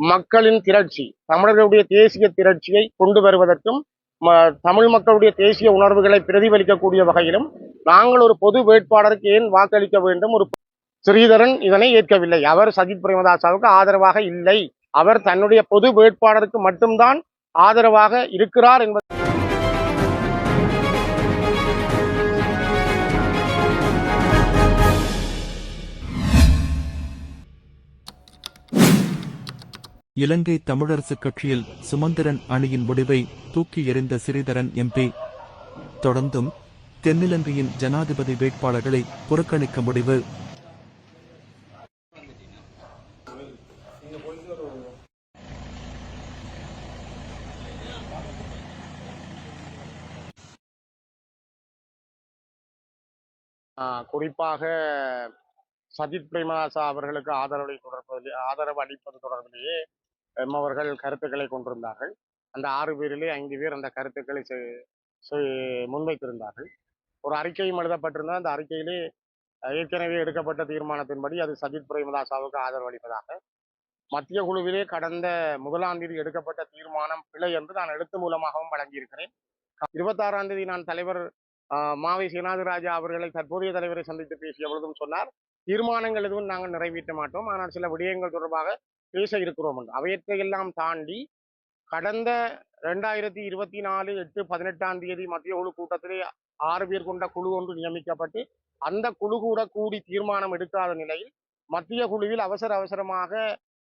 மக்களின் திரட்சி தமிழர்களுடைய தேசிய திரட்சியை கொண்டு வருவதற்கும் ம- தமிழ் மக்களுடைய தேசிய உணர்வுகளை பிரதிபலிக்கக்கூடிய வகையிலும் நாங்கள் ஒரு பொது வேட்பாளருக்கு ஏன் வாக்களிக்க வேண்டும்? ஒரு ஸ்ரீதரன் இதனை ஏற்கவில்லை. அவர் சஜித் பிரேமதாசாவுக்கு ஆதரவாக இல்லை. அவர் தன்னுடைய பொது வேட்பாளருக்கு மட்டும்தான் ஆதரவாக இருக்கிறார் என்பது இலங்கை தமிழரசுக் கட்சியில் சுமந்திரன் அணியின் முடிவை தூக்கி எறிந்த சிறிதரன் எம்பி. தொடர்ந்தும் தென்னிலங்கையின் ஜனாதிபதி வேட்பாளர்களை புறக்கணிக்க முடிவு. ஆஹ் குறிப்பாக சஜித் பிரேமதாசா அவர்களுக்கு ஆதரவு தொடர்பு ஆதரவு அளிப்பது தொடர்பிலேயே எம் அவர்கள் கருத்துக்களை கொண்டிருந்தார்கள். அந்த ஆறு பேரிலே ஐந்து பேர் அந்த கருத்துக்களை செ- செ- முன்வைத்திருந்தார்கள். ஒரு அறிக்கையும் எழுதப்பட்டிருந்த அந்த அறிக்கையிலே ஏற்கனவே எடுக்கப்பட்ட தீர்மானத்தின்படி அது சஜித் பிரேமதாசாவுக்கு ஆதரவு அளிப்பதாக மத்திய குழுவிலே கடந்த முதலாம் தேதி எடுக்கப்பட்ட தீர்மானம் பிழை என்று நான் எழுத்து மூலமாகவும் வழங்கியிருக்கிறேன். இருபத்தாறாம் தேதி நான் தலைவர் மாவை சீனாதிராஜா அவர்களை தற்போதைய தலைவரை சந்தித்து பேசிய பொழுதும் சொன்னார் தீர்மானங்கள் எதுவும் நாங்கள் நிறைவேற்ற மாட்டோம். ஆனால் சில விடயங்கள் தொடர்பாக பேச இருக்கிறோம் என்று அவையற்றையெல்லாம் தாண்டி கடந்த ரெண்டாயிரத்தி இருபத்தி நாலு எட்டு பதினெட்டாம் தேதி மத்திய குழு கூட்டத்திலே ஆறு பேர் கொண்ட குழு ஒன்று நியமிக்கப்பட்டு அந்த குழு கூட கூடி தீர்மானம் எடுக்காத நிலையில் மத்திய குழுவில் அவசர அவசரமாக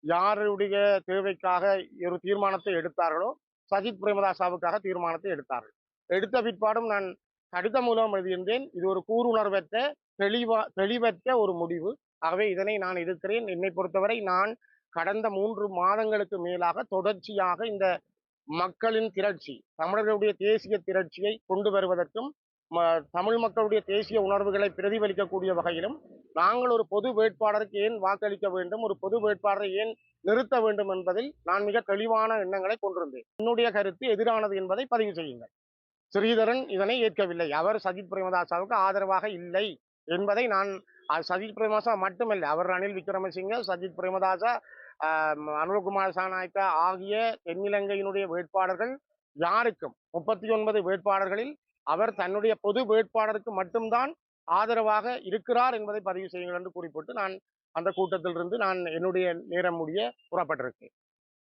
யாருடைய தேவைக்காக ஒரு தீர்மானத்தை எடுத்தார்களோ சஜித் பிரேமதாசாவுக்காக தீர்மானத்தை எடுத்தார்கள். எடுத்த பிற்பாடும் நான் கடிதம் மூலம் எழுதியிருந்தேன். இது ஒரு கூறுணர்வற்ற தெளிவா தெளிவற்ற ஒரு முடிவு. ஆகவே இதனை நான் எதிர்க்கிறேன். என்னை பொறுத்தவரை நான் கடந்த மூன்று மாதங்களுக்கு மேலாக தொடர்ச்சியாக இந்த மக்களின் திரட்சி தமிழர்களுடைய தேசிய திரட்சியை கொண்டு வருவதற்கும் தமிழ் மக்களுடைய தேசிய உணர்வுகளை பிரதிபலிக்கக்கூடிய வகையிலும் நாங்கள் ஒரு பொது வேட்பாளருக்கு ஏன் வாக்களிக்க வேண்டும் ஒரு பொது வேட்பாளரை ஏன் நிறுத்த வேண்டும் என்பதில் நான் மிக தெளிவான எண்ணங்களை கொண்டிருந்தேன். என்னுடைய கருத்து எதிரானது என்பதை பதிவு செய்யுங்கள். ஸ்ரீதரன் இதனை ஏற்கவில்லை. அவர் சஜித் பிரேமதாசாவுக்கு ஆதரவாக இல்லை என்பதை நான் சஜித் பிரேமதாசா மட்டுமல்ல அவர் ரணில் விக்ரமசிங்க சஜித் பிரேமதாசா அனுரகுமார் சாநாயக்கா ஆகிய தென்னிலங்கையினுடைய வேட்பாளர்கள் யாருக்கும் முப்பத்தி ஒன்பது வேட்பாளர்களில் அவர் தன்னுடைய பொது வேட்பாளருக்கு மட்டும்தான் ஆதரவாக இருக்கிறார் என்பதை பதிவு செய்யுங்கள் என்று குறிப்பிட்டு நான் அந்த கூட்டத்திலிருந்து நான் என்னுடைய நேரம் முடிய புறப்பட்டிருக்கேன்.